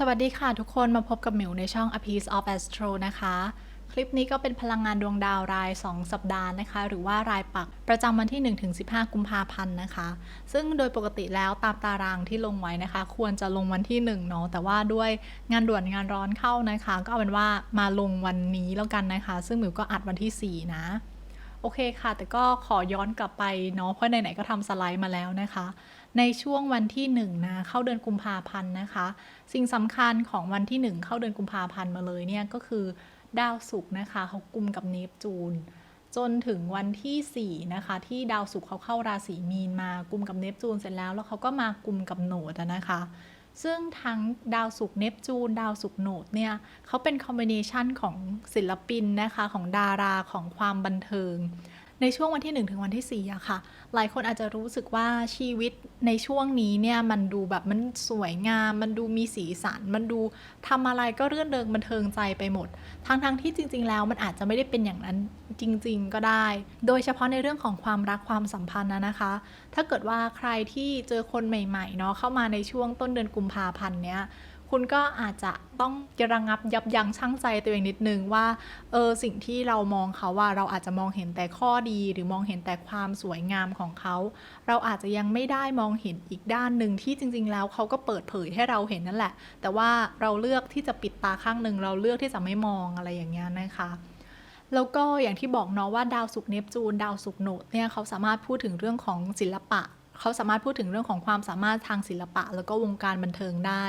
สวัสดีค่ะทุกคนมาพบกับหมิวในช่อง A Piece of Astro นะคะ คลิปนี้ก็เป็นพลังงานดวงดาวราย 2 สัปดาห์นะคะ หรือว่ารายปักประจำวันที่ 1-15 กุมภาพันธ์นะคะ ซึ่งโดยปกติแล้วตามตารางที่ลงไว้นะคะ ควรจะลงวันที่ 1 เนาะแต่ว่าด้วยงานด่วนงานร้อนเข้านะคะ ก็เอาเป็นว่ามาลงวันนี้แล้วกันนะคะ ซึ่งหมิวก็อัดวันที่ 4 นะ อเคค่ะ แต่ก็ขอย้อนกลับไปเนาะเพราะไหนๆก็ทำสไลด์มาแล้วนะคะ ในช่วงวันที่1นะเข้าเดือนกุมภาพันธ์นะคะ สิ่งสำคัญของวันที่ 1 เข้าเดือนกุมภาพันธ์มาเลยเนี่ยก็คือดาวศุกร์นะคะเขากุมกับเนปจูนจนถึงวันที่ 4 นะคะ ที่ดาวศุกร์เขาเข้าราศีมีนมากุมกับเนปจูนเสร็จแล้ว แล้วเขาก็มากุมกับโหนดนะคะ ซึ่งทั้งดาวศุกร์เนปจูน ดาวศุกร์โนดเนี่ยเขาเป็นคอมบิเนชันของศิลปินนะคะ ของดาราของความบันเทิง ในช่วงวันที่ 1 ถึงวันที่ 4อะค่ะ หลายคนอาจจะรู้สึกว่าชีวิตในช่วงนี้เนี่ยมันดูแบบมันสวยงาม มันดูมีสีสัน มันดูทำอะไรก็เรื่อนเริงบันเทิงใจไปหมด ทั้งๆทที่จริง ๆ แล้วมันอาจจะไม่ได้เป็นอย่างนั้นจริง ๆ ก็ได้ โดยเฉพาะในเรื่องของความรักความสัมพันธ์นะนะคะ ถ้าเกิดว่าใครที่เจอคนใหม่ๆเนาะเข้ามาในช่วงต้นเดือนกุมภาพันธ์เนี้ย คุณก็อาจจะต้องระงับยับยั้งชั่งใจตัวเองนิดนึงว่าเออสิ่งที่เรามองเขาว่าเราอาจจะมองเห็นแต่ข้อดีหรือมองเห็นแต่ความสวยงามของเขา เราอาจจะยังไม่ได้มองเห็นอีกด้านหนึ่งที่จริง ๆ แล้วเขาก็เปิดเผยให้เราเห็นนั่นแหละ แต่ว่าเราเลือกที่จะปิดตาข้างหนึ่งเราเลือกที่จะไม่มองอะไรอย่างเงี้ยนะคะแล้วก็อย่างที่บอกเนาะว่าดาวศุกร์เนปจูน ดาวศุกร์โนดเนี่ยเขาสามารถพูดถึงเรื่องของศิลปะ เขาสามารถพูดถึงเรื่องของความสามารถทางศิลปะ แล้วก็วงการบันเทิงได้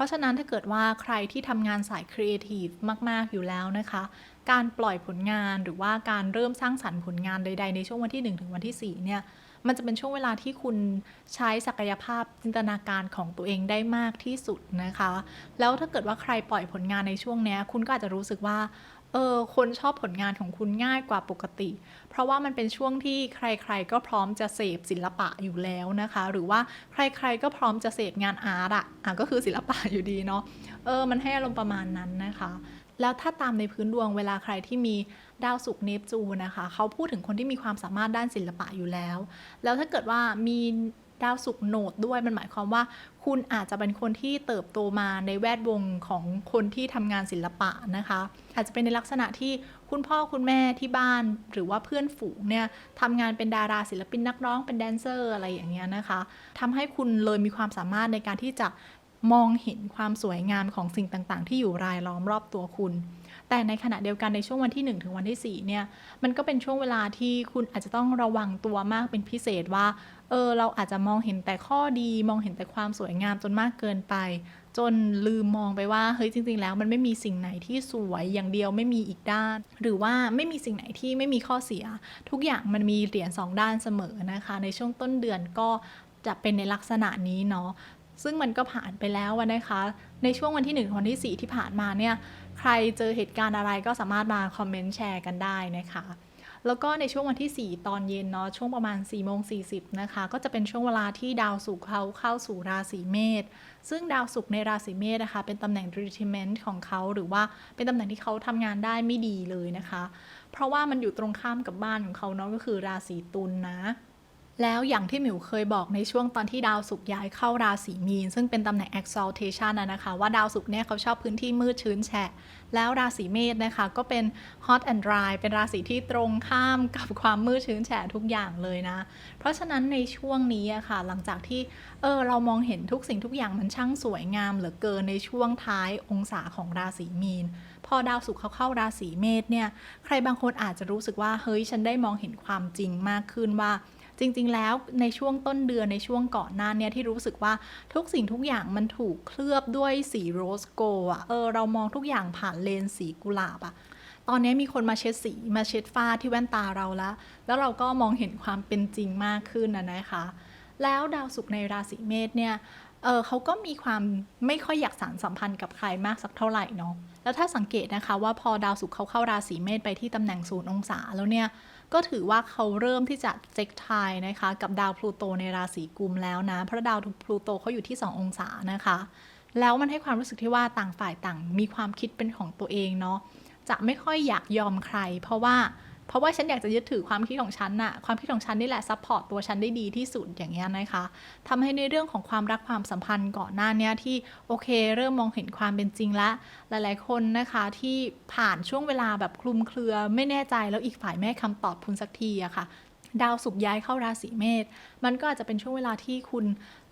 ราะฉะนั้นถ้าเกิดว่าใครที่ทำงานสายครีเอทีฟมาก ๆ อยู่แล้วนะคะ การปล่อยผลงานหรือว่าการเริ่มสร้างสรรค์ผลงานใด ๆ ในช่วงวันที่ 1 ถึงวันที่ 4 เนี่ย มันจะเป็นช่วงเวลาที่คุณใช้ศักยภาพจินตนาการของตัวเองได้มากที่สุดนะคะ แล้วถ้าเกิดว่าใครปล่อยผลงานในช่วงนี้คุณก็อาจจะรู้สึกว่า เออคนชอบผลงานของคุณง่ายกว่าปกติ เพราะว่ามันเป็นช่วงที่ใครๆ ก็พร้อมจะเสพศิลปะอยู่แล้วนะคะ หรือว่าใครๆ ก็พร้อมจะเสพงานอาร์ตอะอะก็คือศิลปะอยู่ดีเนาะเออมันให้อารมณ์ประมาณนั้นนะคะ แล้วถ้าตามในพื้นดวงเวลาใครที่มีดาวศุกร์เนปจูนนะคะ เขาพูดถึงคนที่มีความสามารถด้านศิลปะอยู่แล้ว แล้วถ้าเกิดว่ามี ดาวศุกโหนดด้วยมันหมายความว่า คุณอาจจะเป็นคนที่เติบโตมาในแวดวงของคนที่ทำงานศิลปะนะคะ อาจจะเป็นในลักษณะที่คุณพ่อคุณแม่ที่บ้านหรือว่าเพื่อนฝูงเนี่ยทำงานเป็นดาราศิลปินนักร้องเป็นแดนเซอร์อะไรอย่างเงี้ยนะคะทำให้คุณเลยมีความสามารถในการที่จะมองเห็นความสวยงามของสิ่งต่าง ๆ ที่อยู่รายล้อมรอบตัวคุณ แต่ในขณะเดียวกันในช่วงวันที่ 1 ถึงวันที่ 4 เนี่ย มันก็เป็นช่วงเวลาที่คุณอาจจะต้องระวังตัวมากเป็นพิเศษว่า เออ เราอาจจะมองเห็นแต่ข้อดี มองเห็นแต่ความสวยงามจนมากเกินไป จนลืมมองไปว่า เฮ้ย จริง ๆ แล้วมันไม่มีสิ่งไหนที่สวยอย่างเดียวไม่มีอีกด้าน หรือว่าไม่มีสิ่งไหนที่ไม่มีข้อเสีย ทุกอย่างมันมีเหรียญสองด้านเสมอนะคะ ในช่วงต้นเดือนก็จะเป็นในลักษณะนี้เนาะซึ่งมันก็ผ่านไปแล้วนะคะ ในช่วงวันที่1ถึงวันที่ 4 ที่ผ่านมาเนี่ย ใครเจอเหตุการณ์อะไรก็สามารถมาคอมเมนต์แชร์กันได้นะคะแล้วก็ในช่วงวันที่ 4 ตอนเย็นเนาะช่วงประมาณ4โมง40นะคะ ก็จะเป็นช่วงเวลาที่ดาวศุกร์เขาเข้าสู่ราศีเมษซึ่งดาวศุกร์ในราศีเมษนะคะ เป็นตำแหน่ง detriment ของเขาหรือว่าเป็นตำแหน่งที่เขาทำงานได้ไม่ดีเลยนะคะ เพราะว่ามันอยู่ตรงข้ามกับบ้านของเขาเนาะก็คือราศีตุลนะ แล้วอย่างที่หมิวเคยบอกในช่วงตอนที่ดาวศุกร์ย้ายเข้าราศีมีน ซึ่งเป็นตำแหน่ง exaltation นะนะคะ ว่าดาวศุกร์เนี่ยเขาชอบพื้นที่มืดชื้นแฉะ แล้วราศีเมษนะคะ ก็เป็น hot and dry เป็นราศีที่ตรงข้ามกับความมืดชื้นแฉะทุกอย่างเลยนะ เพราะฉะนั้นในช่วงนี้อะค่ะ หลังจากที่เออเรามองเห็นทุกสิ่งทุกอย่างมันช่างสวยงามเหลือเกินในช่วงท้ายองศาของราศีมีน พอดาวศุกร์เขาเข้าราศีเมษเนี่ยใครบางคนอาจจะรู้สึกว่าเฮ้ยฉันได้มองเห็นความจริงมากขึ้นว่า จริงๆ แล้วในช่วงต้นเดือนในช่วงก่อนหน้าเนี่ยที่รู้สึกว่าทุกสิ่งทุกอย่างมันถูกเคลือบด้วยสีโรสโกล์อะเออเรามองทุกอย่างผ่านเลนส์สีกุหลาบอะตอนนี้มีคนมาเช็ดสีมาเช็ดฝ้าที่แว่นตาเราแล้ว แล้วเราก็มองเห็นความเป็นจริงมากขึ้นนะนะคะ แล้วดาวศุกร์ในราศีเมษเนี่ยเออเขาก็มีความไม่ค่อยอยากสานสัมพันธ์กับใครมากสักเท่าไหร่เนาะแล้วถ้าสังเกตนะคะว่าพอดาวศุกร์เขาเข้าราศีเมษไปที่ตำแหน่งศูนย์องศาแล้วเนี่ย ก็ถือว่าเขาเริ่มที่จะเจ็กทายนะคะ กับดาวพลูโตในราศีกุมแล้วนะ เพราะดาวพลูโตเขาอยู่ที่ 2 องศานะคะ แล้วมันให้ความรู้สึกที่ว่าต่างฝ่ายต่างมีความคิดเป็นของตัวเองเนาะจะไม่ค่อยอยากยอมใคร เพราะว่า เพราะว่าฉันอยากจะยึดถือความคิดของฉันน่ะ ความคิดของฉันนี่แหละซัพพอร์ตตัวฉันได้ดีที่สุดอย่างเงี้ยนะคะทำให้ในเรื่องของความรักความสัมพันธ์ก่อนหน้านี้ที่โอเค เริ่มมองเห็นความเป็นจริงละ หลาย ๆ คนนะคะที่ผ่านช่วงเวลาแบบคลุมเครือไม่แน่ใจแล้วอีกฝ่ายไม่ให้คำตอบคุณสักทีอะค่ะดาวสุกย้ายเข้าราศีเมษ มันก็อาจจะเป็นช่วงเวลาที่คุณ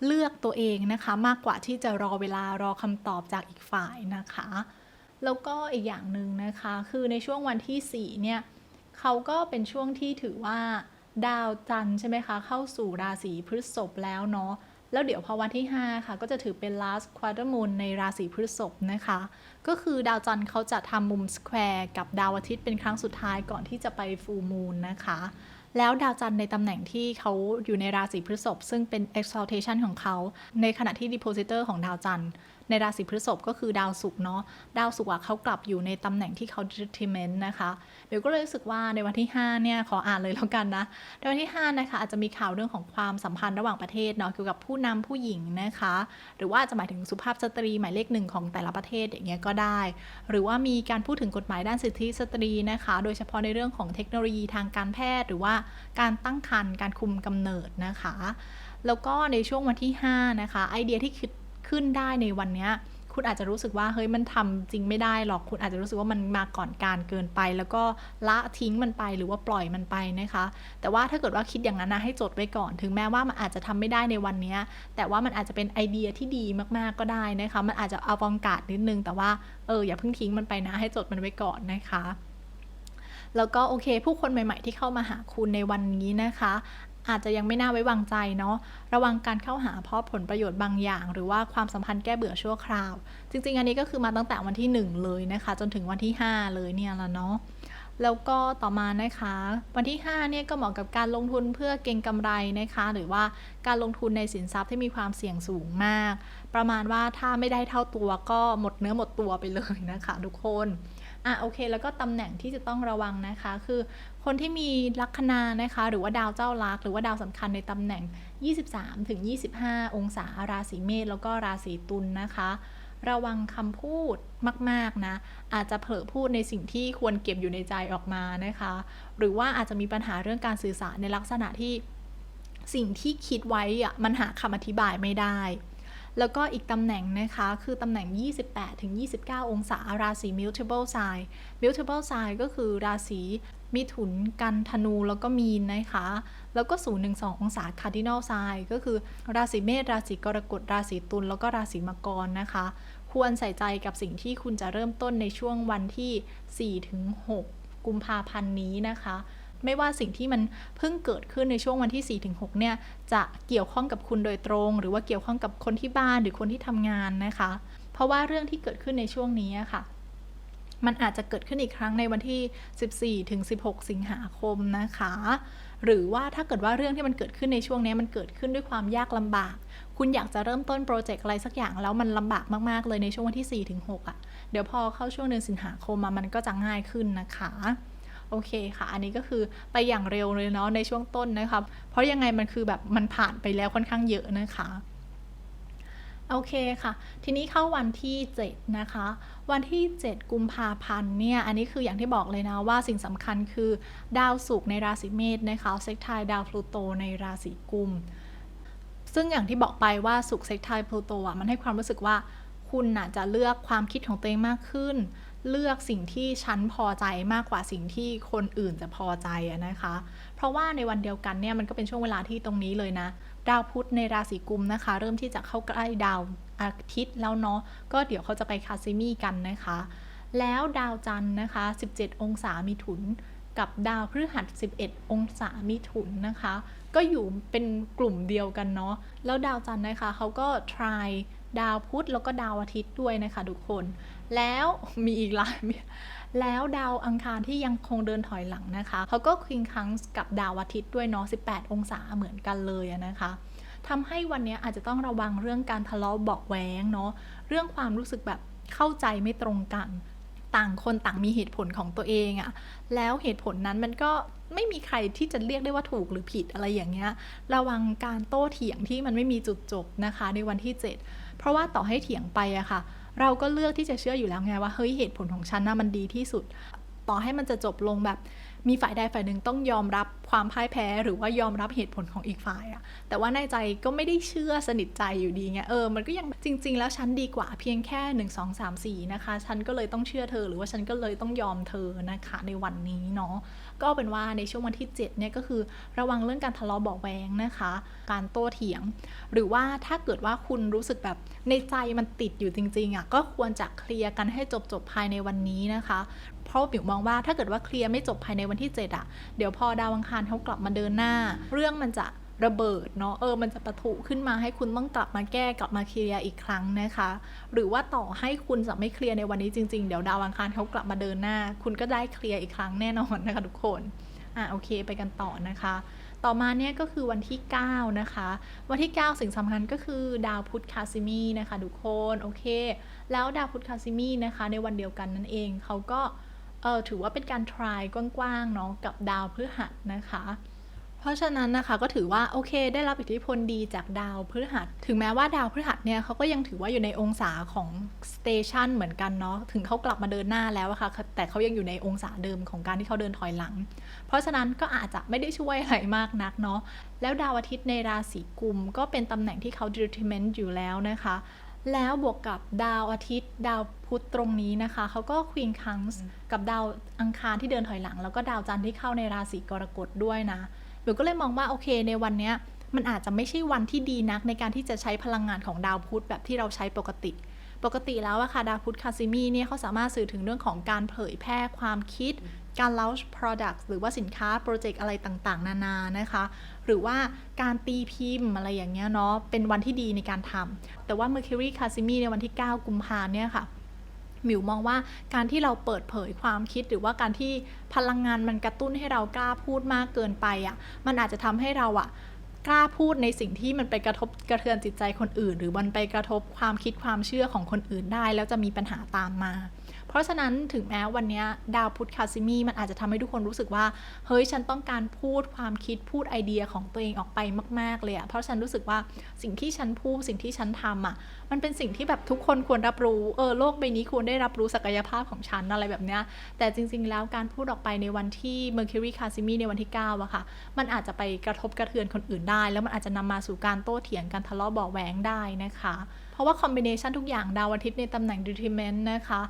เลือกตัวเองนะคะ มากกว่าที่จะรอเวลารอคำตอบจากอีกฝ่ายนะคะ แล้วก็อีกอย่างหนึ่งนะคะ คือในช่วงวันที่ 4 เนี่ย เขาก็เป็นช่วงที่ถือว่า ดาวจันทร์ใช่ไหมคะ เข้าสู่ราศีพฤษภแล้วเนาะแล้วเดี๋ยวพอวันที่ 5 ค่ะ ก็จะถือเป็น last quarter moon ในราศีพฤษภนะคะ ก็คือดาวจันทร์เขาจะทำมุมสแควร์กับดาวอาทิตย์เป็นครั้งสุดท้ายก่อนที่จะไป full moon นะคะ แล้วดาวจันทร์ในตำแหน่งที่เขาอยู่ในราศีพฤษภซึ่งเป็น exaltation ของเขา ในขณะที่ depositor ของดาวจันทร์ ในราศีพฤษภก็คือดาวศุกร์เนาะดาวศุกร์เขากลับอยู่ในตำแหน่งที่เขา determine นะคะเบลก็เลยรู้สึกว่าในวันที่ 5 เนี่ย ขออ่านเลยแล้วกันนะ ในวันที่ 5 นะคะ อาจจะมีข่าวเรื่องของความสัมพันธ์ระหว่างประเทศเนาะเกี่ยวกับผู้นำผู้หญิงนะคะ หรือว่าจะหมายถึงสุภาพสตรีหมายเลขหนึ่งของแต่ละประเทศอย่างเงี้ยก็ได้ หรือว่ามีการพูดถึงกฎหมายด้านสิทธิสตรีนะคะ โดยเฉพาะในเรื่องของเทคโนโลยีทางการแพทย์ หรือว่าการตั้งครรภ์การคุมกำเนิดนะคะ แล้วก็ในช่วงวันที่ 5 นะคะ ไอเดียที่คิด ขึ้นได้ในวันเนี้ยคุณอาจจะรู้สึกว่าเฮ้ยมันทำจริงไม่ได้หรอกคุณอาจจะรู้สึกว่ามันมาก่อนการเกินไป แล้วก็ละทิ้งมันไปหรือว่าปล่อยมันไปนะคะ แต่ว่าถ้าเกิดว่าคิดอย่างนั้นนะให้จดไว้ก่อน ถึงแม้ว่ามันอาจจะทำไม่ได้ในวันนี้แต่ว่ามันอาจจะเป็นไอเดียที่ดีมากๆก็ได้นะคะ มันอาจจะอาวองกาดนิดนึง แต่ว่าเอออย่าเพิ่งทิ้งมันไปนะให้จดมันไว้ก่อนนะคะแล้วก็โอเค ผู้คนใหม่ ๆ ที่เข้ามาหาคุณในวันนี้นะคะ อาจจะยังไม่น่าไว้วางใจเนาะระวังการเข้าหาเพราะผลประโยชน์บางอย่าง หรือว่าความสัมพันธ์แก้เบื่อชั่วคราว จริง ๆ อันนี้ก็คือมาตั้งแต่วันที่ 1 เลยนะคะ จนถึงวันที่ 5 เลยเนี่ยละเนาะแล้วก็ต่อมานะคะ วันที่5เนี่ยก็เหมาะกับการลงทุนเพื่อเก็งกำไรนะคะ หรือว่าการลงทุนในสินทรัพย์ที่มีความเสี่ยงสูงมาก ประมาณว่าถ้าไม่ได้เท่าตัวก็หมดเนื้อหมดตัวไปเลยนะคะ ทุกคน อะโอเค แล้วก็ตำแหน่งที่จะต้องระวังนะคะ คือคนที่มีลัคนานะคะ หรือว่าดาวเจ้าลักหรือว่าดาวสำคัญในตำแหน่ง 23ถึง25 องศาราศีเมษแล้วก็ราศีตุลนนะคะ ระวังคำพูดมากๆนะ อาจจะเผลอพูดในสิ่งที่ควรเก็บอยู่ในใจออกมานะคะ หรือว่าอาจจะมีปัญหาเรื่องการสื่อสารในลักษณะที่สิ่งที่คิดไว้อะมันหาคำอธิบายไม่ได้ แล้วก็อีกตำแหน่งนะคะ คือตำแหน่ง 28 ถึง 29 องศา ราศี mutable sign mutable sign ก็คือราศีมิถุนกันธนูแล้วก็มีนนะคะ แล้วก็ 012 องศา cardinal sign ก็คือราศีเมษราศีกรกฎราศีตุลแล้วก็ราศีมังกรนะคะ ควรใส่ใจกับสิ่งที่คุณจะเริ่มต้นในช่วงวันที่ 4 ถึง 6 กุมภาพันธ์นี้นะคะ ไม่ว่าสิ่งที่มันเพิ่งเกิดขึ้นในช่วงวันที่ 4-6 เนี่ย จะเกี่ยวข้องกับคุณโดยตรง หรือว่าเกี่ยวข้องกับคนที่บ้านหรือคนที่ทำงานนะคะ เพราะว่าเรื่องที่เกิดขึ้นในช่วงนี้ค่ะ มันอาจจะเกิดขึ้นอีกครั้งในวันที่ 14ถึง16 สิงหาคมนะคะ หรือว่าถ้าเกิดว่าเรื่องที่มันเกิดขึ้นในช่วงนี้มันเกิดขึ้นด้วยความยากลำบาก คุณอยากจะเริ่มต้นโปรเจกต์อะไรสักอย่างแล้วมันลำบากมากๆเลยในช่วงวันที่4ถึง6อะ เดี๋ยวพอเข้าช่วงเดือนสิงหาคมมันก็จะง่ายขึ้นนะคะ โอเคค่ะ อันนี้ก็คือไปอย่างเร็วเลยเนาะในช่วงต้นนะคะเพราะยังไงมันคือแบบมันผ่านไปแล้วค่อนข้างเยอะนะคะโอเคค่ะ ทีนี้เข้าวันที่ 7 นะคะ วันที่ 7 กุมภาพันธ์เนี่ย อันนี้คืออย่างที่บอกเลยนะว่าสิ่งสำคัญคือดาวศุกร์ในราศีเมษนะคะเซ็กไทดาวพลูโตในราศีกุม ซึ่งอย่างที่บอกไปว่าศุกร์เซ็กไทพลูโตอะมันให้ความรู้สึกว่าคุณน่ะจะเลือกความคิดของตัวเองมากขึ้น เลือกสิ่งที่ฉันพอใจมากกว่าสิ่งที่คนอื่นจะพอใจนะคะ เพราะว่าในวันเดียวกันเนี่ยมันก็เป็นช่วงเวลาที่ตรงนี้เลยนะ ดาวพุธในราศีกุมนะคะ เริ่มที่จะเข้าใกล้ดาวอาทิตย์แล้วเนาะก็เดี๋ยวเขาจะไปคาซิมีกันนะคะ แล้วดาวจันทร์นะคะ 17 องศามิถุนกับดาวพฤหัส 11 องศามิถุนนะคะ ก็อยู่เป็นกลุ่มเดียวกันเนาะ แล้วดาวจันทร์นะคะเขาก็ try ดาวพุธแล้วก็ดาวอาทิตย์ด้วยนะคะทุกคน แล้วมีอีกหลายแล้วดาวอังคารที่ยังคงเดินถอยหลังนะคะเขาก็คิงคังกับดาวอาทิตย์ด้วยเนาะ18 องศาเหมือนกันเลยนะคะทำให้วันนี้อาจจะต้องระวังเรื่องการทะเลาะเบาะแว้งเนาะเรื่องความรู้สึกแบบเข้าใจไม่ตรงกัน ต่างคนต่างมีเหตุผลของตัวเองอะแล้วเหตุผลนั้นมันก็ไม่มีใครที่จะเรียกได้ว่าถูกหรือผิดอะไรอย่างเงี้ยระวังการโต้เถียงที่มันไม่มีจุดจบนะคะ ในวันที่ 7 เพราะว่าต่อให้เถียงไปอะค่ะ เราก็เลือกที่จะเชื่ออยู่แล้วไงว่าเฮ้ยเหตุผลของฉันนะมันดีที่สุด ต่อให้มันจะจบลงแบบมีฝ่ายใดฝ่ายหนึ่งต้องยอมรับความพ่ายแพ้หรือว่ายอมรับเหตุผลของอีกฝ่ายอะแต่ว่าในใจก็ไม่ได้เชื่อสนิทใจอยู่ดีไงเออมันก็ยังจริง ๆ แล้วฉันดีกว่าเพียงแค่ 1 2 3 4 นะคะ ฉันก็เลยต้องเชื่อเธอ หรือว่าฉันก็เลยต้องยอมเธอนะคะในวันนี้เนาะ ก็เป็นว่าในช่วงวันที่7เนี่ยก็คือระวังเรื่องการทะเลาะเบาะแวงนะคะ การโต้เถียง หรือว่าถ้าเกิดว่าคุณรู้สึกแบบในใจมันติดอยู่จริงๆอะก็ควรจะเคลียร์กันให้จบๆภายในวันนี้นะคะ เพราะปิวมองว่าถ้าเกิดว่าเคลียร์ไม่จบภายในวันที่7อะเดี๋ยวพอดาวอังคารเขากลับมาเดินหน้า เรื่องมันจะ ระเบิดเนาะเออมันจะประทุขึ้นมาให้คุณต้องกลับมาแก้กลับมาเคลียร์อีกครั้งนะคะ หรือว่าต่อให้คุณจะไม่เคลียร์ในวันนี้จริง ๆ เดี๋ยวดาวอังคารเขากลับมาเดินหน้า คุณก็ได้เคลียร์อีกครั้งแน่นอนนะคะทุกคนอะโอเคไปกันต่อนะคะ ต่อมาเนี่ยก็คือวันที่ 9 นะคะ วันที่ 9 สิ่งสำคัญก็คือดาวพุธคาซิมีนะคะทุกคนโอเค แล้วดาวพุธคาซิมีนะคะ ในวันเดียวกันนั่นเองเขาก็เออถือว่าเป็นการ try กว้างๆเนาะกับดาวพฤหัสนะคะ เพราะฉะนั้นนะคะก็ถือว่าโอเคได้รับอิทธิพลดีจากดาวพฤหัส ถึงแม้ว่าดาวพฤหัสเนี่ยเขาก็ยังถือว่าอยู่ในองศาของสเตชันเหมือนกันเนาะถึงเขากลับมาเดินหน้าแล้วอะค่ะแต่เขายังอยู่ในองศาเดิมของการที่เขาเดินถอยหลัง เพราะฉะนั้นก็อาจจะไม่ได้ช่วยอะไรมากนักเนาะแล้วดาวอาทิตย์ในราศีกุม ก็เป็นตำแหน่งที่เขา determinant อยู่แล้วนะคะแล้วบวกกับดาวอาทิตย์ ดาวพุธตรงนี้นะคะเขาก็ควีนคังส์กับดาวอังคารที่เดินถอยหลัง แล้วก็ดาวจันทร์ที่เข้าในราศีกรกฎด้วยนะ บลก็เลยมองว่าโอเค ในวันเนี้ยมันอาจจะไม่ใช่วันที่ดีนักในการที่จะใช้พลังงานของดาวพุธแบบที่เราใช้ปกติ ปกติแล้วอะค่ะดาวพุธคาซิมีเนี่ยเขาสามารถสื่อถึงเรื่องของการเผยแพร่ความคิด การ launch product หรือว่าสินค้าโปรเจกต์อะไรต่างๆ นานานะคะ หรือว่าการตีพิมพ์อะไรอย่างเงี้ยเนาะเป็นวันที่ดีในการทำแต่ว่า Mercury c a s i m i ในวันที่ 9 กุมภาเนี่ยค่ะ มิวมองว่าการที่เราเปิดเผยความคิดหรือว่าการที่พลังงานมันกระตุ้นให้เรากล้าพูดมากเกินไปอะ่ะมันอาจจะทำให้เราอะ่ะกล้าพูดในสิ่งที่มันไปกระทบกระเทือนจิตใจคนอื่น หรือมันไปกระทบความคิดความเชื่อของคนอื่นได้ แล้วจะมีปัญหาตามมา เพราะฉะนั้นถึงแม้วันนี้ดาวพุธคาซิมีมันอาจจะทำให้ทุกคนรู้สึกว่า เฮ้ยฉันต้องการพูดความคิดพูดไอเดียของตัวเองออกไปมาก ๆ เลยอะเพราะฉันรู้สึกว่าสิ่งที่ฉันพูดสิ่งที่ฉันทำอะมันเป็นสิ่งที่แบบทุกคนควรรับรู้เออโลกใบนี้ควรได้รับรู้ศักยภาพของฉันอะไรแบบเนี้ยแต่จริง ๆ แล้วการพูดออกไปในวันที่ Mercury c a s i m i ในวันที่9อะค่ะมันอาจจะไปกระทบกระเทือนคนอื่นได้ แล้วมันอาจจะนำมาสู่การโต้เถียงกันทะเลาะเบาแหวงได้นะคะ ราะว่าคอมบิเนชันทุกอย่างดาวอาทิตย์ในตำแหน่งดุทิเมนต์นะคะ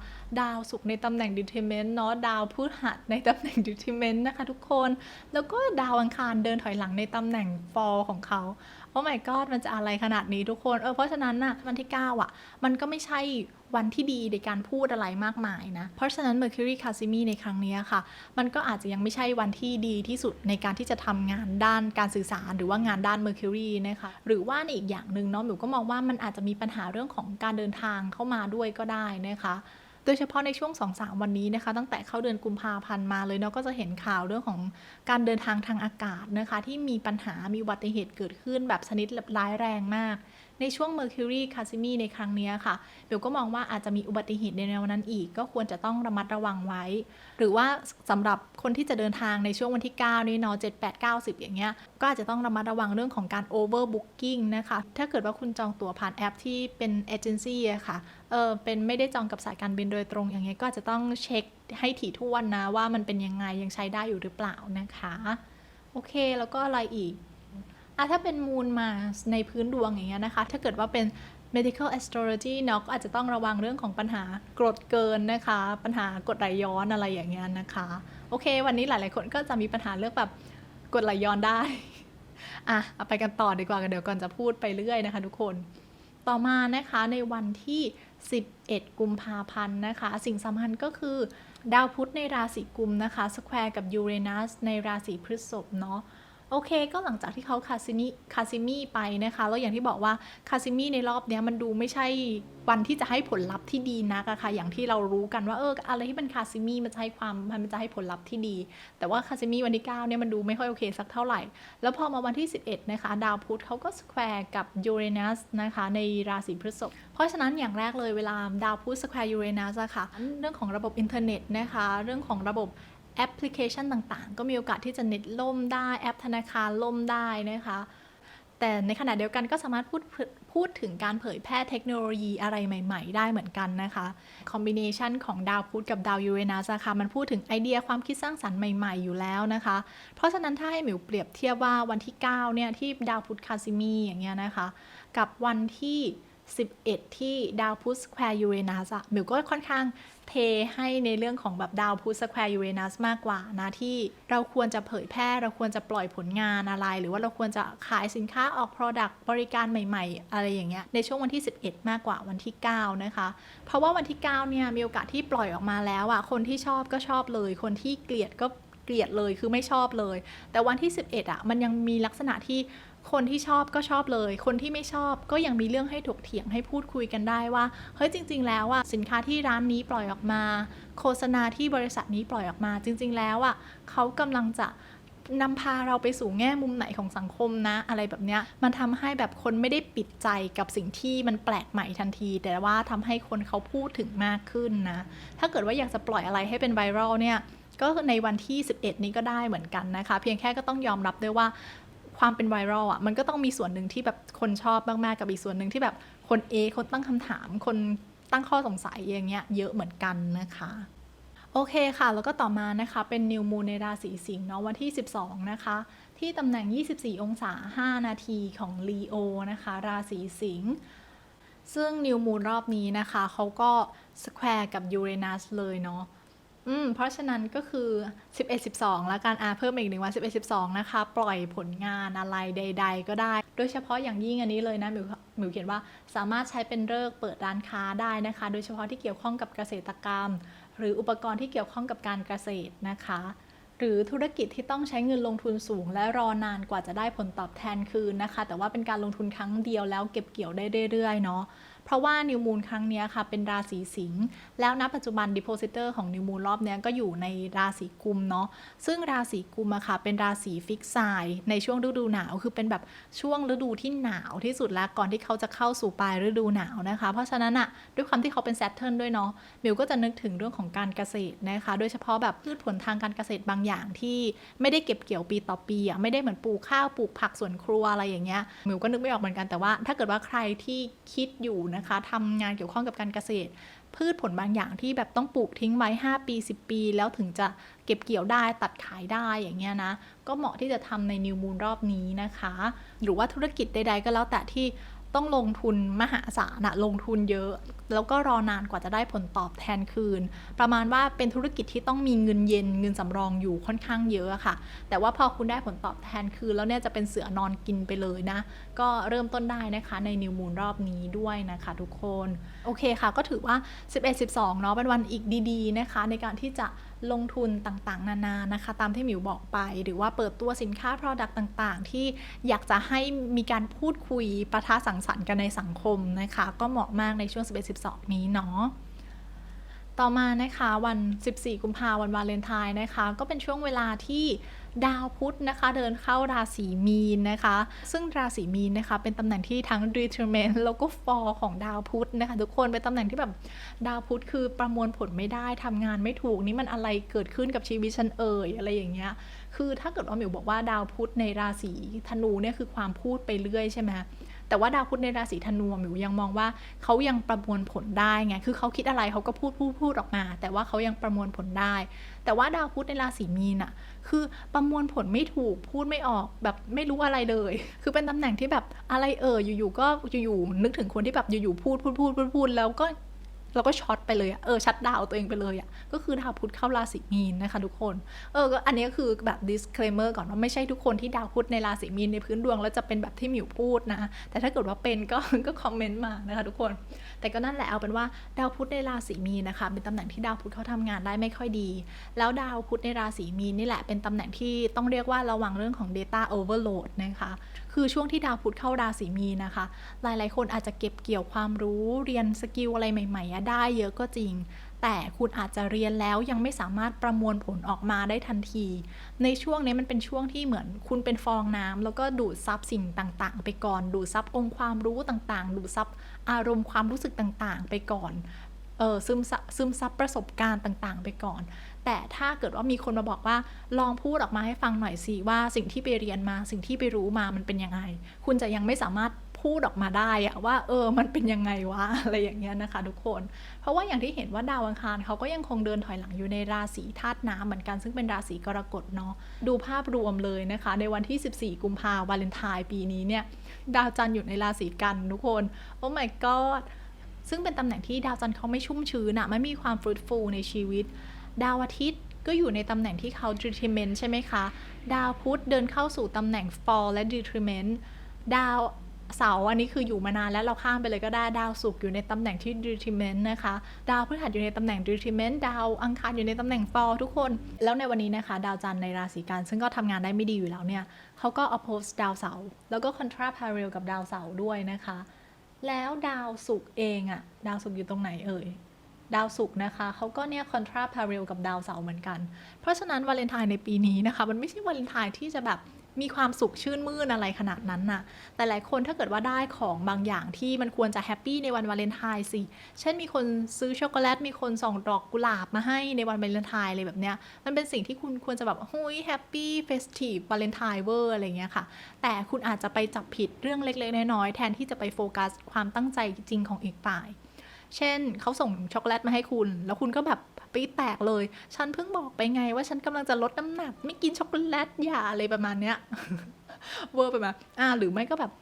ดาวศุกร์ในตำแหน่งดุทิเมนต์เนาะดาวพฤหัสในตำแหน่งดุทิเมนต์นะคะทุกคน แล้วก็ดาวอังคารเดินถอยหลังในตำแหน่งฟอลของเขาโอ้ my god มันจะอะไรขนาดนี้ทุกคนเออเพราะฉะนั้นน่ะวันที่ 9อะ มันก็ไม่ใช่ วันที่ดีในการพูดอะไรมากมายนะ เพราะฉะนั้น Mercury c a s i m i ในครั้งนี้ค่ะ มันก็อาจจะยังไม่ใช่วันที่ดีที่สุดในการที่จะทำงานด้านการสื่อสาร หรือว่างานด้าน Mercury นะคะ หรือว่าในอีกอย่างหนึ่งเนาะหมิวก็มองว่ามันอาจจะมีปัญหาเรื่องของการเดินทางเข้ามาด้วยก็ได้นะคะโดยเฉพาะในช่วง 2-3 วันนี้นะคะ ตั้งแต่เข้าเดือนกุมภาพันธ์มาเลยเนาะก็จะเห็นข่าวเรื่องของการเดินทางทางอากาศนะคะ ที่มีปัญหามีอุบัติเหตุเกิดขึ้นแบบชนิดร้ายแรงมาก ในช่วง Mercury c a s i m i ในครั้งนี้ค่ะเบลก็มองว่าอาจจะมีอุบัติเหตุในแนวนั้นอีก ก็ควรจะต้องระมัดระวังไว้ หรือว่าสำหรับคนที่จะเดินทางในช่วงวันที่ 9 นี้เนาะ7 8 9 10 อย่างเงี้ย ก็อาจจะต้องระมัดระวังเรื่องของการ overbooking นะคะ ถ้าเกิดว่าคุณจองตั๋วผ่านแอปที่เป็นเอเจนซี่อะค่ะ เออเป็นไม่ได้จองกับสายการบินโดยตรงอย่างเงี้ย ก็อาจจะต้องเช็คให้ถี่ถ้วนนะว่ามันเป็นยังไงยังใช้ได้อยู่หรือเปล่านะคะ โอเคแล้วก็อะไรอีก อะถ้าเป็นมูลมาในพื้นดวงอย่างเงี้ยนะคะ ถ้าเกิดว่าเป็น medical astrology เนาะก็อาจจะต้องระวังเรื่องของปัญหากรดเกินนะคะ ปัญหากรดไหลย้อนอะไรอย่างเงี้ยนะคะ โอเค วันนี้หลาย ๆ คนก็จะมีปัญหาเรื่องแบบกรดไหลย้อนได้ อะเอาไปกันต่อดีกว่ากันเดี๋ยวก่อนจะพูดไปเรื่อยนะคะทุกคน ต่อมานะคะในวันที่ 11 กุมภาพันธ์นะคะ สิ่งสำคัญก็คือ ดาวพุธในราศีกุมนะคะสแควร์กับยูเรนัสในราศีพฤษภเนาะ โอเค ก็หลังจากที่เขาคาซินีคาซิมีไปนะคะ แล้วอย่างที่บอกว่าคาซิมีในรอบเนี้ยมันดูไม่ใช่วันที่จะให้ผลลัพธ์ที่ดีนักอะค่ะอย่างที่เรารู้กันว่าเอออะไรที่เป็นคาซิมีมันจะให้ความมันจะให้ผลลัพธ์ที่ดี แต่ว่าคาซิมีวันที่9เนี่ยมันดูไม่ค่อยโอเคสักเท่าไหร่ แล้วพอมาวันที่ 11 นะคะ ดาวพุธเขาก็สแควร์กับยูเรนัสนะคะในราศีพฤษภเพราะฉะนั้นอย่างแรกเลยเวลาดาวพุธสแควร์ยูเรนัสอะค่ะเรื่องของระบบอินเทอร์เน็ตนะคะ เรื่องของระบบ แอปพลิเคชันต่างๆ ก็มีโอกาสที่จะเน็ตล่มได้แอปธนาคารล่มได้นะคะ แต่ในขณะเดียวกันก็สามารถพูดพูดถึงการเผยแพร่เทคโนโลยีอะไรใหม่ ๆ ได้เหมือนกันนะคะ คอมบิเนชันของดาวพุธกับดาวยูเรนัสอะค่ะมันพูดถึงไอเดียความคิดสร้างสรรค์ใหม่ ๆ อยู่แล้วนะคะ เพราะฉะนั้นถ้าให้หมิวเปรียบเทียบว่าวันที่ 9 เนี่ยที่ดาวพุธคาซิมีอย่างเงี้ยนะคะ กับวันที่ 11 ที่ดาวพุธสแควร์ยูเรนัสอะมิวก็ค่อนข้างเทให้ในเรื่องของแบบดาวพุธสแควร์ยูเรนัสมากกว่านะที่เราควรจะเผยแพร่เราควรจะปล่อยผลงานอะไร หรือว่าเราควรจะขายสินค้าออก Product บริการใหม่ ๆ อะไรอย่างเงี้ยในช่วงวันที่ 11 มากกว่าวันที่ 9 นะคะ เพราะว่าวันที่ 9 เนี่ยมีโอกาสที่ปล่อยออกมาแล้วอะคนที่ชอบก็ชอบเลย คนที่เกลียดก็เกลียดเลยคือไม่ชอบเลย แต่วันที่ 11อะมันยังมีลักษณะที่ คนที่ชอบก็ชอบเลย คนที่ไม่ชอบก็ยังมีเรื่องให้ถกเถียงให้พูดคุยกันได้ว่า เฮ้ยจริง ๆ แล้วอะสินค้าที่ร้านนี้ปล่อยออกมา โฆษณาที่บริษัทนี้ปล่อยออกมาจริง ๆ แล้วอะเขากำลังจะนำพาเราไปสู่แง่มุมไหนของสังคมนะ อะไรแบบเนี้ยมันทำให้แบบคนไม่ได้ปิดใจกับสิ่งที่มันแปลกใหม่ทันที แต่ว่าทำให้คนเขาพูดถึงมากขึ้นนะ ถ้าเกิดว่าอยากจะปล่อยอะไรให้เป็นไวรัลเนี่ยก็ในวันที่ 11 นี้ก็ได้เหมือนกันนะคะ เพียงแค่ก็ต้องยอมรับด้วยว่า ความเป็นไวรัลอะมันก็ต้องมีส่วนหนึ่งที่แบบคนชอบมากๆกับอีกส่วนหนึ่งที่แบบคนเอคนตั้งคำถาม คนตั้งข้อสงสัยอย่างเงี้ยเยอะเหมือนกันนะคะโอเคค่ะ แล้วก็ต่อมานะคะเป็นนิวมูนในราศีสิงห์เนาะวันที่ 12 นะคะ ที่ตำแหน่ง 24 องศา 5 นาทีของลีโอนะคะ ราศีสิงห์ซึ่งนิวมูนรอบนี้นะคะเขาก็สแควร์กับยูเรนัสเลยเนาะ อืมเพราะฉะนั้นก็คือ 11 12 แล้วการอาเพิ่มอีกหนึ่งวัน 11 12 นะคะ ปล่อยผลงานอะไรใด ๆ ก็ได้ โดยเฉพาะอย่างยิ่งอันนี้เลยนะหมิวมิวเขียนว่าสามารถใช้เป็นเลิกเปิดร้านค้าได้นะคะ โดยเฉพาะที่เกี่ยวข้องกับเกษตรกรรม หรืออุปกรณ์ที่เกี่ยวข้องกับการเกษตรนะคะ หรือธุรกิจที่ต้องใช้เงินลงทุนสูง และรอนานกว่าจะได้ผลตอบแทนคืนนะคะ แต่ว่าเป็นการลงทุนครั้งเดียวแล้วเก็บเกี่ยวได้เรื่อยๆเนาะ เพราะว่านิวมูนครั้งนี้ค่ะเป็นราศีสิงห์แล้วณปัจจุบัน Depositor ของนิวมูนรอบนี้ก็อยู่ในราศีกุมเนาะซึ่งราศีกุมอะค่ะเป็นราศีฟิกไซน์ในช่วงฤดูหนาวคือเป็นแบบช่วงฤดูที่หนาวที่สุดแล้วก่อนที่เขาจะเข้าสู่ปลายฤดูหนาวนะคะ เพราะฉะนั้นอะด้วยความที่เขาเป็นแซตเทิร์นด้วยเนาะมิวก็จะนึกถึงเรื่องของการเกษตรนะคะโดยเฉพาะแบบพืชผลทางการเกษตรบางอย่างที่ไม่ได้เก็บเกี่ยวปีต่อปีอะไม่ได้เหมือนปลูกข้าวปลูกผักสวนครัวอะไรอย่างเงี้ยมิวก็นึกไม่ออกเหมือนกันแต่ว่า ถ้าเกิดว่าใครที่คิดอยู่นะคะทำงานเกี่ยวข้องกับการเกษตร พืชผลบางอย่างที่แบบต้องปลูกทิ้งไว้ 5 ปี 10 ปี แล้วถึงจะเก็บเกี่ยวได้ตัดขายได้อย่างเงี้ยนะ ก็เหมาะที่จะทำในนิวมูนรอบนี้นะคะ หรือว่าธุรกิจใด ๆ ก็แล้วแต่ที่ต้องลงทุนมหาศาลนะลงทุนเยอะ แล้วก็รอนานกว่าจะได้ผลตอบแทนคืน ประมาณว่าเป็นธุรกิจที่ต้องมีเงินเย็นเงินสำรองอยู่ค่อนข้างเยอะค่ะ แต่ว่าพอคุณได้ผลตอบแทนคืนแล้วเนี่ยจะเป็นเสือนอนกินไปเลยนะ ก็เริ่มต้นได้นะคะในนิวมูนรอบนี้ด้วยนะคะทุกคน โอเคค่ะ ก็ถือว่า 11 12 เนาะเป็นวันอีกดีๆนะคะ ในการที่จะลงทุนต่างๆ นานานะคะ ตามที่หมิวบอกไป หรือว่าเปิดตัวสินค้า Product ต่างๆ ที่อยากจะให้มีการพูดคุยประทะสังสรรค์กันในสังคมนะคะ ก็เหมาะมากในช่วง 11 12 นี้เนาะต่อมานะคะวัน 14 กุมภาวันวาเลนไทน์นะคะ ก็เป็นช่วงเวลาที่ ดาวพุธนะคะ เดินเข้าราศีมีนนะคะ ซึ่งราศีมีนนะคะ เป็นตำแหน่งที่ทั้ง determine แล้วก็ for ของดาวพุธนะคะ ทุกคนเป็นตำแหน่งที่แบบดาวพุธคือประมวลผลไม่ได้ทำงานไม่ถูกนี่มันอะไรเกิดขึ้นกับชีวิตฉันเอ่ยอะไรอย่างเงี้ยคือถ้าเกิดว่าหมิวบอกว่าดาวพุธในราศีธนูเนี่ยคือความพูดไปเรื่อยใช่ไหม แต่ว่าดาวพุธในราศีธนูหมิวยังมองว่าเขายังประมวลผลได้ไง คือเขาคิดอะไรเขาก็พูดพูดพูดออกมา แต่ว่าเขายังประมวลผลได้ แต่ว่าดาวพุธในราศีมีนอะคือประมวลผลไม่ถูกพูดไม่ออกแบบไม่รู้อะไรเลย คือเป็นตำแหน่งที่แบบอะไรเอออยู่ๆก็อยู่ๆนึกถึงคนที่แบบอยู่ๆพูดพูดพูดพูดพูดแล้วก็ เราก็ช็อตไปเลยอะเออชัดดาวตัวเองไปเลยอะก็คือดาวพุธเข้าราศีมีนนะคะทุกคน เออก็อันนี้ก็คือแบบ disclaimer ก่อนว่าไม่ใช่ทุกคนที่ดาวพุธในราศีมีนในพื้นดวงแล้วจะเป็นแบบที่หมิวพูดนะ แต่ถ้าเกิดว่าเป็นก็ก็คอมเมนต์มานะคะทุกคน แต่ก็นั่นแหละเอาเป็นว่าดาวพุธในราศีมีนนะคะ เป็นตำแหน่งที่ดาวพุธเขาทำงานได้ไม่ค่อยดี แล้วดาวพุธในราศีมีนนี่แหละเป็นตำแหน่งที่ต้องเรียกว่าระวังเรื่องของ data overload นะคะคือช่วงที่ดาวพุธเข้าราศีมีนนะคะ หลายๆ คนอาจจะเก็บเกี่ยวความรู้เรียนสกิลอะไรใหม่ๆได้เยอะก็จริง แต่คุณอาจจะเรียนแล้วยังไม่สามารถประมวลผลออกมาได้ทันที ในช่วงนี้มันเป็นช่วงที่เหมือนคุณเป็นฟองน้ำแล้วก็ดูดซับสิ่งต่างๆ ไปก่อน ดูดซับองค์ความรู้ต่างๆ ดูดซับอารมณ์ความรู้สึกต่างๆ ไปก่อนเออซึมซับซึมซับประสบการณ์ต่างๆ ไปก่อน แต่ถ้าเกิดว่ามีคนมาบอกว่าลองพูดออกมาให้ฟังหน่อยสิว่าสิ่งที่ไปเรียนมา สิ่งที่ไปรู้มามันเป็นยังไง คุณจะยังไม่สามารถ พูดออกมาได้อะว่า เออ มันเป็นยังไงวะอะไรอย่างเงี้ยนะคะ ทุกคน เพราะว่าอย่างที่เห็นว่าดาวอังคารเขาก็ยังคงเดินถอยหลังอยู่ในราศีธาตุน้ำเหมือนกันซึ่งเป็นราศีกรกฎเนาะดูภาพรวมเลยนะคะ ในวันที่ 14 กุมภาวาเลนไทน์ปีนี้เนี่ย ดาวจันทร์อยู่ในราศีกันทุกคนโอ้ my god ซึ่งเป็นตำแหน่งที่ดาวจันทร์เขาไม่ชุ่มชื้นอะไม่มีความฟรุตฟูในชีวิต ดาวอาทิตย์ก็อยู่ในตำแหน่งที่เขา detriment ใช่ไหมคะ ดาวพุธเดินเข้าสู่ตำแหน่ง fall และ detriment ดาว เสาอันนี้คืออยู่มานานแล้วเราข้ามไปเลยก็ได้ดาวศุกร์อยู่ในตำแหน่งที่ detriment นะคะ ดาวพฤหัสอยู่ในตำแหน่ง detriment ดาวอังคารอยู่ในตำแหน่ง fall ทุกคน แล้วในวันนี้นะคะ ดาวจันทร์ในราศีกันซึ่งก็ทำงานได้ไม่ดีอยู่แล้วเนี่ยเขาก็ oppose ดาวเสาร์แล้วก็ contra parallel กับดาวเสาร์ด้วยนะคะ แล้วดาวศุกร์เองอะดาวศุกร์อยู่ตรงไหนเอ่ยดาวศุกร์นะคะเขาก็เนี่ย contra parallel กับดาวเสาร์เหมือนกัน เพราะฉะนั้นวาเลนไทน์ในปีนี้นะคะ มันไม่ใช่วาเลนไทน์ที่จะแบบ มีความสุขชื่นมื่นอะไรขนาดนั้นน่ะ แต่หลายคนถ้าเกิดว่าได้ของบางอย่างที่มันควรจะแฮปปี้ในวันวาเลนไทน์สิ เช่นมีคนซื้อช็อกโกแลต มีคนส่งดอกกุหลาบมาให้ในวันวาเลนไทน์อะไรแบบเนี้ย มันเป็นสิ่งที่คุณควรจะแบบหุยแฮปปี้เฟสทีฟวาเลนไทน์เวอร์อะไรเงี้ยค่ะ แต่คุณอาจจะไปจับผิดเรื่องเล็กๆน้อยๆแทนที่จะไปโฟกัสความตั้งใจจริงของอีกฝ่าย เช่นเขาส่งช็อกโกแลตมาให้คุณ แล้วคุณก็แบบปีแตกเลย ฉันเพิ่งบอกไปไงว่าฉันกำลังจะลดน้ำหนัก ไม่กินช็อกโกแลตอย่าอะไรประมาณเนี้ยเวอร์ไปมาอ่าหรือไม่ก็แบบ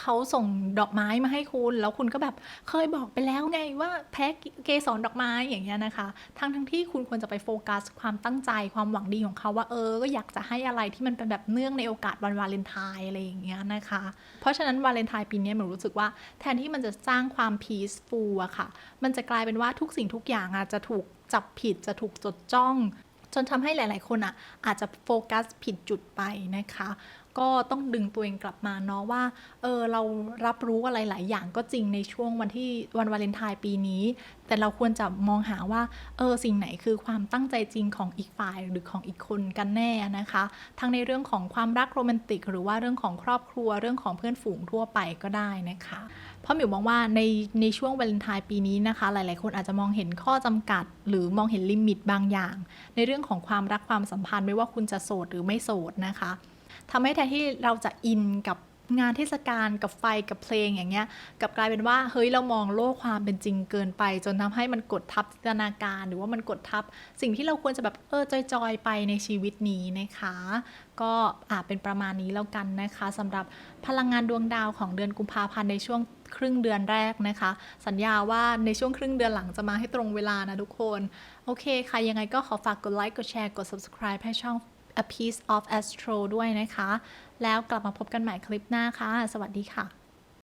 เขาส่งดอกไม้มาให้คุณ แล้วคุณก็แบบเคยบอกไปแล้วไงว่าแพ้เกสรดอกไม้อย่างเงี้ยนะคะ ทั้งทั้งที่คุณควรจะไปโฟกัส ความตั้งใจความหวังดีของเขาว่าเออก็อยากจะให้อะไรที่มันเป็นแบบเนื่องในโอกาสวันวาเลนไทน์อะไรอย่างเงี้ยนะคะ เพราะฉะนั้นวาเลนไทน์ปีนี้หนูรู้สึกว่าแทนที่มันจะสร้างความ peaceful อะค่ะ มันจะกลายเป็นว่าทุกสิ่งทุกอย่างอาจจะถูกจับผิดจะถูกจดจ้องจนทำให้หลาย ๆ คนอะอาจจะโฟกัสผิดจุดไปนะคะ ก็ต้องดึงตัวเองกลับมาเนาะว่า เออเรารับรู้อะไรหลายอย่างก็จริงในช่วงวันที่วันวาเลนไทน์ปีนี้ แต่เราควรจะมองหาว่า เออสิ่งไหนคือความตั้งใจจริงของอีกฝ่ายหรือของอีกคนกันแน่นะคะ ทั้งในเรื่องของความรักโรแมนติก หรือว่าเรื่องของครอบครัวเรื่องของเพื่อนฝูงทั่วไปก็ได้นะคะเพราะหมิวมองว่าในในช่วงวาเลนไทน์ปีนี้นะคะ หลาย ๆ คนอาจจะมองเห็นข้อจำกัด หรือมองเห็นลิมิตบางอย่าง ในเรื่องของความรักความสัมพันธ์ไม่ว่าคุณจะโสดหรือไม่โสดนะคะ ทำให้แทนที่เราจะอินกับงานเทศกาลกับไฟกับเพลงอย่างเงี้ยกับกลายเป็นว่าเฮ้ยเรามองโลกความเป็นจริงเกินไป จนทำให้มันกดทับจินตนาการ หรือว่ามันกดทับ สิ่งที่เราควรจะแบบเออจอยๆไปในชีวิตนี้นะคะ ก็อาจเป็นประมาณนี้แล้วกันนะคะสำหรับพลังงานดวงดาวของเดือนกุมภาพันธ์ในช่วงครึ่งเดือนแรกนะคะ สัญญาว่าในช่วงครึ่งเดือนหลังจะมาให้ตรงเวลานะทุกคน โอเคค่ะยังไงก็ขอฝากกดไลค์กดแชร์กด subscribe ให้ช่อง A Piece of Astro ด้วยนะคะ แล้วกลับมาพบกันใหม่คลิปหน้าค่ะ สวัสดีค่ะ